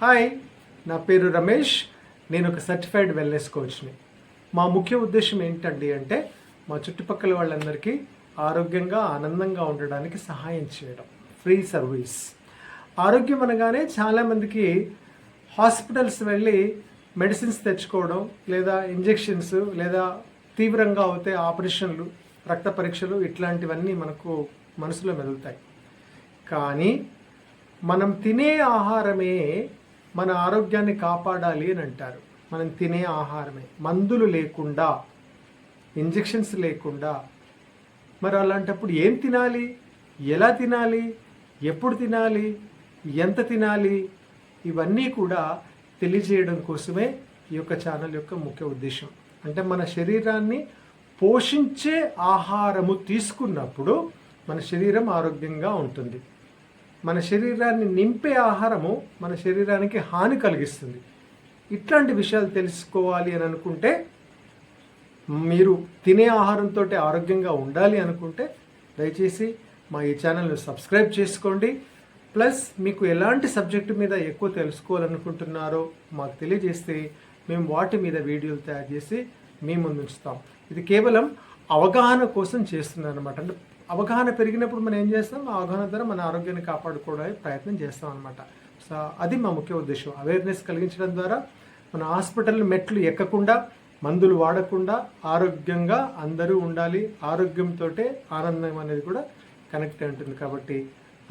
Hi నా పేరు రమేష్. నేను ఒక సర్టిఫైడ్ వెల్నెస్ కోచ్ని మా ముఖ్య ఉద్దేశం ఏంటండి అంటే మా చుట్టుపక్కల వాళ్ళందరికీ ఆరోగ్యంగా ఆనందంగా ఉండడానికి సహాయం చేయడం. ఫ్రీ సర్వీస్ ఆరోగ్యం అనగానే చాలామందికి హాస్పిటల్స్ వెళ్ళి మెడిసిన్స్ తెచ్చుకోవడం లేదా ఇంజెక్షన్స్ లేదా తీవ్రంగా అవుతే ఆపరేషన్లు రక్త పరీక్షలు ఇట్లాంటివన్నీ మనకు మనసులో మెదులుతాయి. కానీ మనం తినే ఆహారమే మన ఆరోగ్యాన్ని కాపాడాలి అని అంటారు. మనం తినే ఆహారమే. మందులు లేకుండా ఇంజెక్షన్స్ లేకుండా మరి అలాంటప్పుడు ఏం తినాలి? ఎలా తినాలి? ఎప్పుడు తినాలి? ఎంత తినాలి? ఇవన్నీ కూడా తెలియజేయడం కోసమే ఈ యొక్క ఛానల్ యొక్క ముఖ్య ఉద్దేశం. అంటే మన శరీరాన్ని పోషించే ఆహారము తీసుకున్నప్పుడు మన శరీరం ఆరోగ్యంగా ఉంటుంది. మన శరీరాన్ని నింపే ఆహారము మన శరీరానికి హాని కలిగిస్తుంది. ఇట్లాంటి విషయాలు తెలుసుకోవాలి అని అనుకుంటే మీరు తినే ఆహారంతో ఆరోగ్యంగా ఉండాలి అనుకుంటే దయచేసి మా ఈ ఛానల్ని సబ్స్క్రైబ్ చేసుకోండి. ప్లస్ మీకు ఎలాంటి సబ్జెక్టు మీద ఎక్కువ తెలుసుకోవాలనుకుంటున్నారో మాకు తెలియజేస్తే మేము వాటి మీద వీడియోలు తయారు చేసి మీ ముందుంచుతాం ఇది కేవలం అవగాహన కోసం చేస్తున్నాను అనమాట అంటే అవగాహన పెరిగినప్పుడు మనం ఏం చేస్తాం? ఆ అవగాహన ద్వారా మన ఆరోగ్యాన్ని కాపాడుకోవడానికి ప్రయత్నం చేస్తాం అనమాట సో అది మా ముఖ్య ఉద్దేశం. అవేర్నెస్ కలిగించడం ద్వారా మన హాస్పిటల్ మెట్లు ఎక్కకుండా మందులు వాడకుండా ఆరోగ్యంగా అందరూ ఉండాలి. ఆరోగ్యంతో ఆనందం అనేది కూడా కనెక్ట్ అయి ఉంటుంది కాబట్టి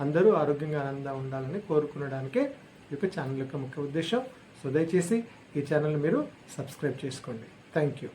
అందరూ ఆరోగ్యంగా ఆనందంగా ఉండాలని కోరుకునడానికే ఈ యొక్క ఛానల్ యొక్క ముఖ్య ఉద్దేశం. సో దయచేసి ఈ ఛానల్ మీరు సబ్స్క్రైబ్ చేసుకోండి. Thank you